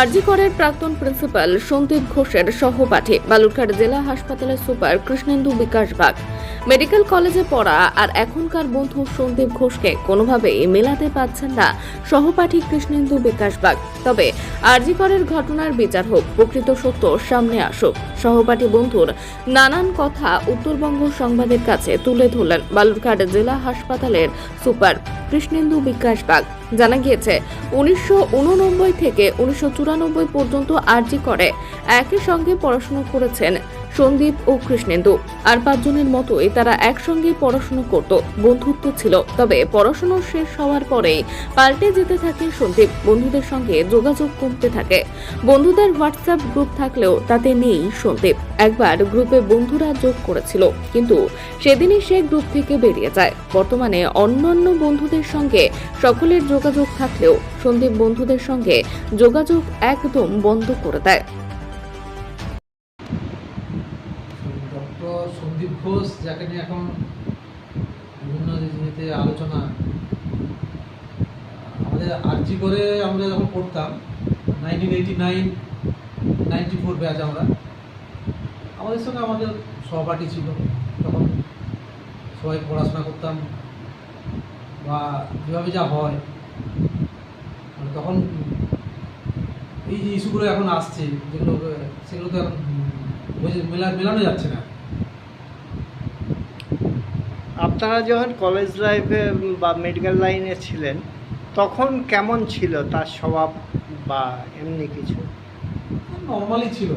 আরজিকরের প্রাক্তন প্রিন্সিপাল সন্দীপ ঘোষের সহপাঠী বালুরঘাট জেলা হাসপাতালের সুপার কৃষ্ণেন্দু বিকাশ বাগ। মেডিকেল কলেজে পড়া আর এখনকার বন্ধু সন্দীপ ঘোষকে কোনোভাবেই মেলাতে পারছেন না সহপাঠী কৃষ্ণেন্দু বিকাশ বাগ তবে আরজিকরের ঘটনার বিচার হোক, প্রকৃত সত্য সামনে আসুক। সহপাঠী বন্ধুর নানান কথা উত্তরবঙ্গ সংবাদের কাছে তুলে ধরলেন বালুরঘাট জেলা হাসপাতালের সুপার কৃষ্ণেন্দু বিকাশ বাগ জানা গিয়েছে, উনিশশো উননব্বই থেকে উনিশশো চুরানব্বই পর্যন্ত আরজি করে একই সঙ্গে পড়াশোনা করেছেন সন্দীপ ও কৃষ্ণেন্দু। আর পাঁচজনের মতোই তারা একসঙ্গে পড়াশুনো করত। বন্ধুত্ব ছিল। তবে পড়াশুনো শেষ হওয়ার পরেই পাল্টে যেতে থাকে সন্দীপ। বন্ধুদের সঙ্গে যোগাযোগ কমতে থাকে। বন্ধুদের হোয়াটসঅ্যাপ গ্রুপ থাকলেও তাতে নেই সন্দীপ। একবার গ্রুপে বন্ধুরা যোগ করেছিল। কিন্তু সেদিনই সে গ্রুপ থেকে বেরিয়ে যায়। বর্তমানে অন্যান্য বন্ধুদের সঙ্গে সকলের যোগাযোগ থাকলেও সন্দীপ বন্ধুদের সঙ্গে যোগাযোগ একদম বন্ধ করে দেয়। ডক্টর সন্দীপ ঘোষ, যাকে নিয়ে এখন বিভিন্ন ইয়েতে আলোচনা আমাদের আর্জি করে আমরা যখন পড়তাম nineteen eighty nine ninety four batch আমরা, আমাদের সঙ্গে আমাদের সহপাঠী ছিল। তখন সবাই পড়াশোনা করতাম বা যেভাবে যা হয়। মানে তখন এই যে ইস্যুগুলো এখন আসছে, যেগুলো, সেগুলো তো এখন মেলা মেলানো যাচ্ছে না। আপনারা যখন কলেজ লাইফে বা মেডিকেল লাইনে ছিলেন, তখন কেমন ছিল তার স্বভাব বা এমনি কিছু? নর্মালি ছিল।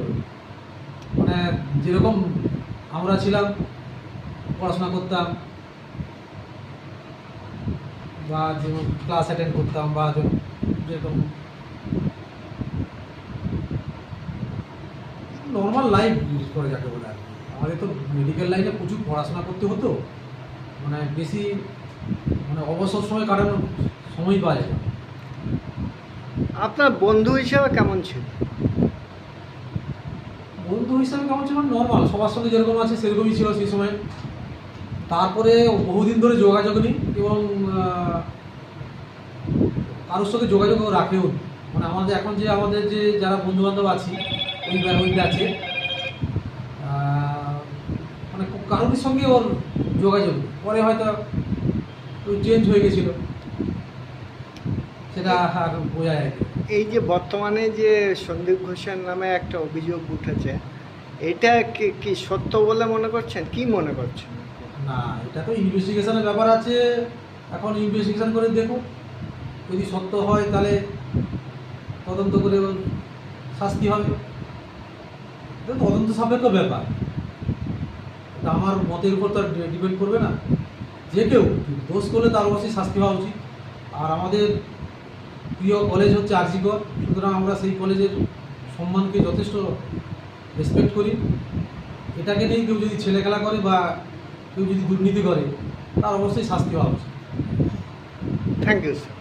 মানে যেরকম আমরা ছিলাম, পড়াশোনা করতাম, বা যেমন ক্লাস অ্যাটেন্ড করতাম, বা যেরকম- যেরকম। নর্মাল লাইফ ইউজ করে যাকে বলে। আমাদের তো মেডিকেল লাইনে প্রচুর পড়াশোনা করতে হতো। মানে বেশি মানে অবসর সময় কাটানোর সময় পাওয়া যায় আপনার বন্ধু হিসেবে কেমন ছিল? বন্ধু হিসাবে কেমন ছিল? নর্মাল সবার সঙ্গে যেরকম আছে সেরকমই ছিল সেই সময়। তারপরে বহুদিন ধরে যোগাযোগ নেই এবং কারোর সঙ্গে যোগাযোগ রাখেও মানে আমাদের এখন যে আমাদের যে যারা বন্ধু বান্ধব আছি ওই ওই ব্যাচে কারোর সঙ্গে ওর যোগাযোগ পরে হয়তো চেঞ্জ হয়ে গেছিল। সেটা আর বোঝা যায় এই যে বর্তমানে যে সন্দীপ ঘোষের নামে একটা অভিযোগ উঠেছে এটা কি সত্য বলে মনে করছেন? কি মনে করছেন? না এটা তো ইনভেস্টিগেশনের ব্যাপার আছে। এখন ইনভেস্টিগেশন করে দেখো যদি সত্য হয় তাহলে তদন্ত করে শাস্তি হবে। তদন্ত সাপেক্ষ ব্যাপার। এটা আমার মতের উপর তো ডিপেন্ড করবে না। যে কেউ দোষ করলে তার অবশ্যই শাস্তি হওয়া উচিত। আর আমাদের প্রিয় কলেজ হচ্ছে আরজিকর সুতরাং আমরা সেই কলেজের সম্মানকে যথেষ্ট রেসপেক্ট করি। এটাকে নিয়ে কেউ যদি ছেলে খেলা করে বা কেউ যদি দুর্নীতি করে, তার অবশ্যই শাস্তি হওয়া উচিত। Thank you sir